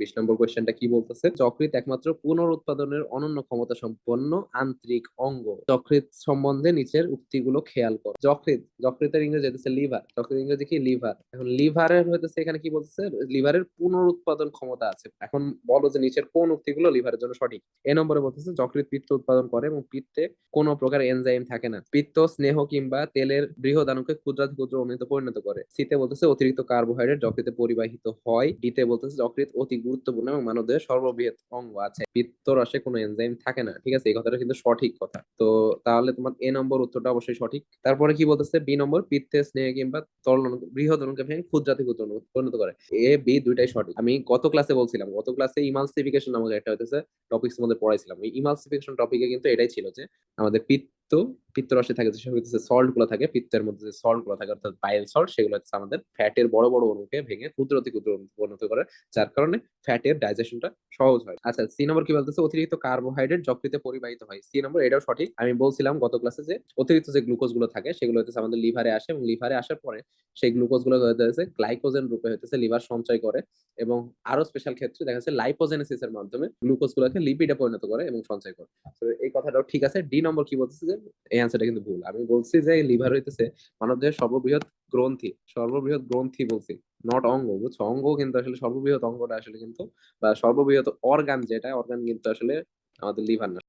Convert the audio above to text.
বিশ নম্বর কোয়েশ্চেনটা কি বলতেছে? যকৃৎ একমাত্র পুনরুৎপাদনের অনন্য ক্ষমতা সম্পন্ন আন্তরিক অঙ্গ। যকৃৎ সম্বন্ধে নিচের উক্তিগুলো খেয়াল কর। যকৃৎ যকৃতের ইংরেজি হচ্ছে লিভার। যকৃৎ ইংরেজি কি? লিভার। এখন লিভারের হইতেছে, এখানে কি বলতেছে? লিভারের পুনরুৎপাদন ক্ষমতা আছে। এখন বলো যে নিচের কোন উক্তিগুলো লিভারের জন্য সঠিক। এ নম্বরে বলতেছে যকৃৎ পিত্ত উৎপাদন করে এবং পিত্তে কোনো প্রকার এনজাইম থাকে না। পিত্ত, স্নেহ কিংবা তেলের বৃহদাণুকে ক্ষুদ্রাতি ক্ষুদ্র অণুতে পরিণত করে। সিতে বলতেছে, অতিরিক্ত কার্বোহাইড্রেট যকৃতে পরিবাহিত হয়। ডিতে বলতেছে যকৃৎ অতি গুরুত্বপূর্ণ এবং মানবদেহের সর্ববৃহৎ অঙ্গ আছে। পিত্ত রসে কোনো এনজাইম থাকে না, ঠিক আছে? এই কথাটা কিন্তু সঠিক কথা। তো তাহলে তোমার এ নম্বর উত্তরটা অবশ্যই সঠিক। তারপরে কি বলতেছে? বি নম্বর, পিত্তে স্নেহ কিংবা তরল বৃহৎ অণুকে ভেঙে ক্ষুদ্রাতি ক্ষুদ্র অণু পরিণত করে। এ, বি দুইটাই সঠিক। আমি গত ক্লাসে বলছিলাম, গত ক্লাসে ইমালসিফিকেশন নামক একটা হইতেছে টপিক্স মধ্যে পড়াইছিলাম। ওই ইমালসিফিকেশন টপিকে কিন্তু এটাই ছিল যে, আমাদের পিত্ত পিত্ত রসে থাকে, যেসব হইতেছে সল্টগুলো থাকে, পিত্তের মধ্যে যে সল্টগুলো থাকে, অর্থাৎ বাইল সল্ট সেগুলো হচ্ছে আমাদের ফ্যাটের বড় বড় অণুকে ভেঙে ক্ষুদ্র অতি ক্ষুদ্র পরিণত করে, যার কারণে ফ্যাটের ডাইজেশনটা সহজ হয়। আচ্ছা সি নম্বর কি বলতেছে? অতিরিক্ত কার্বোহাইড্রেট যকৃতে পরিবাহিত হয়। সি নম্বর এটাও সঠিক। আমি বলছিলাম গত ক্লাসে যে অতিরিক্ত যে গ্লুকোজগুলো থাকে, সেগুলো হচ্ছে আমাদের লিভারে আসে এবং লিভারে আসার পরে সেই গ্লুকোজগুলো হইতেছে গ্লাইকোজেন রূপে হইতেছে লিভার সঞ্চয় করে এবং আরও স্পেশাল ক্ষেত্রে দেখা যাচ্ছে লাইপোজেনেসিস এর মাধ্যমে গ্লুকোজ গুলোকে লিপিডে পরিণত করে এবং সঞ্চয় করে। তো এই কথাটাও ঠিক আছে। ডি নম্বর কি বলতেছে যে এই অ্যান্সারটা কিন্তু ভুল। আমি বলছি যে লিভার হইতেছে মানবদেহের সর্ববৃহৎ গ্রন্থি সর্ববৃহৎ গ্রন্থি বলছি নট অঙ্গ। বুঝছ? অঙ্গ কিন্তু আসলে সর্ববৃহৎ অঙ্গটা আসলে কিন্তু বা সর্ববৃহৎ অর্গান যেটা অর্গান কিন্তু আসলে আমাদের লিভার না।